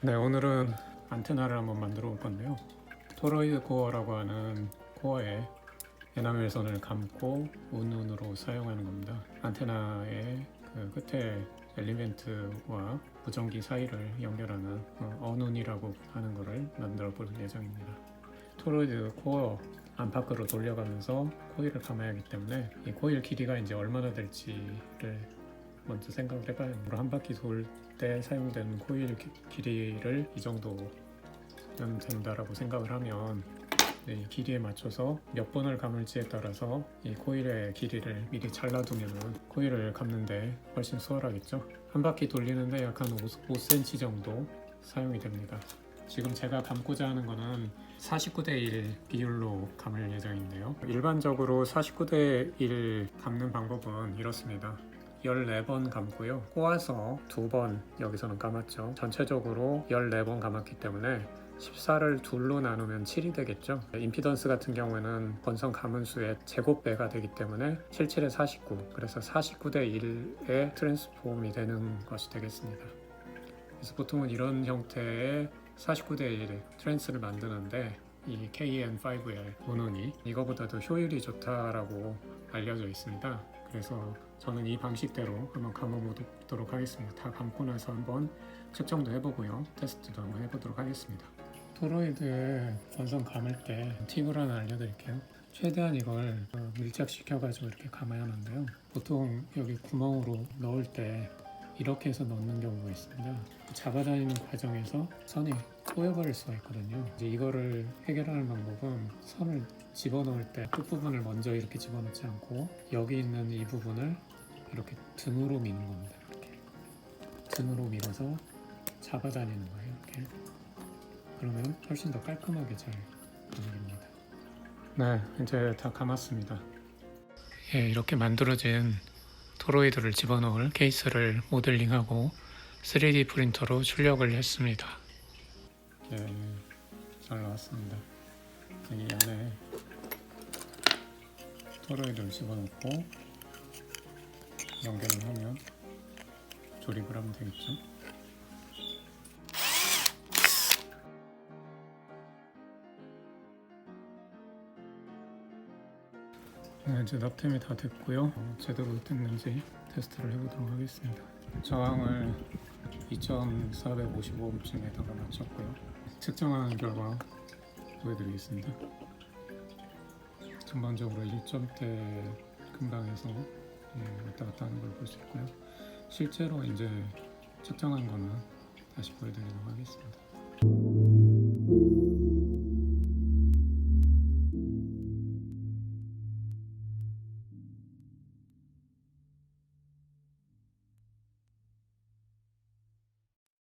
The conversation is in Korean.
네 오늘은 안테나를 한번 만들어 볼 건데요. 토로이드 코어라고 하는 코어에 에나멜선을 감고 운운으로 사용하는 겁니다. 안테나의 그 끝에 엘리멘트와 무전기 사이를 연결하는 어, 언운이라고 하는 것을 만들어 볼 예정입니다. 토로이드 코어 안팎으로 돌려가면서 코일을 감아야 하기 때문에 이 코일 길이가 이제 얼마나 될지를 먼저 생각을 해봐야 합니다. 한 바퀴 돌 때 사용되는 코일 기- 길이를 이 정도면 된다라고 생각을 하면 네, 이 길이에 맞춰서 몇 번을 감을지에 따라서 이 코일의 길이를 미리 잘라두면 코일을 감는데 훨씬 수월하겠죠. 한 바퀴 돌리는데 약 한 5cm 정도 사용이 됩니다. 지금 제가 감고자 하는 거는 49대 1 비율로 감을 예정인데요. 일반적으로 49대 1 감는 방법은 이렇습니다. 14번 감고요. 꼬아서 두 번 여기서는 감았죠. 전체적으로 14번 감았기 때문에 14를 둘로 나누면 7이 되겠죠. 임피던스 같은 경우에는 번성 감은 수의 제곱배가 되기 때문에 77에 49, 그래서 49대 1의 트랜스폼이 되는 것이 되겠습니다. 그래서 보통은 이런 형태의 49대 1의 트랜스를 만드는데 이 KN5L 본원이 이거보다도 효율이 좋다라고 알려져 있습니다. 그래서 저는 이 방식대로 한번 감아보도록 하겠습니다. 다 감고 나서 한번 측정도 해보고요. 테스트도 한번 해보도록 하겠습니다. 토로이드 건선 감을 때 팁을 하나 알려드릴게요. 최대한 이걸 어, 밀착시켜가지고 이렇게 감아야 하는데요. 보통 여기 구멍으로 넣을 때 이렇게 해서 넣는 경우가 있습니다. 잡아다니는 과정에서 선이 꼬여버릴 수가 있거든요. 이제 이거를 해결하는 방법은 선을 집어넣을 때 끝부분을 먼저 이렇게 집어넣지 않고 여기 있는 이 부분을 이렇게 등으로 미는 겁니다. 이렇게 등으로 밀어서 잡아다니는 거예요. 이렇게 그러면 훨씬 더 깔끔하게 잘 움직입니다. 네, 이제 다 감았습니다. 예, 이렇게 만들어진 토로이드를 집어넣을 케이스를 모델링하고 3D 프린터로 출력을 했습니다. 예, 잘 나왔습니다. 이 안에 토로이드를 집어넣고 연결을 하면 조립을 하면 되겠죠. 이제 납땜이 다 됐고요. 어, 제대로 됐는지 테스트를 해보도록 하겠습니다. 저항을 2,455쯤에다가 맞췄고요. 측정한 결과 보여드리겠습니다. 전반적으로 1점대 근방에서 예, 왔다 갔다 하는 걸 볼 수 있고요. 실제로 이제 측정한 거는 다시 보여드리도록 하겠습니다.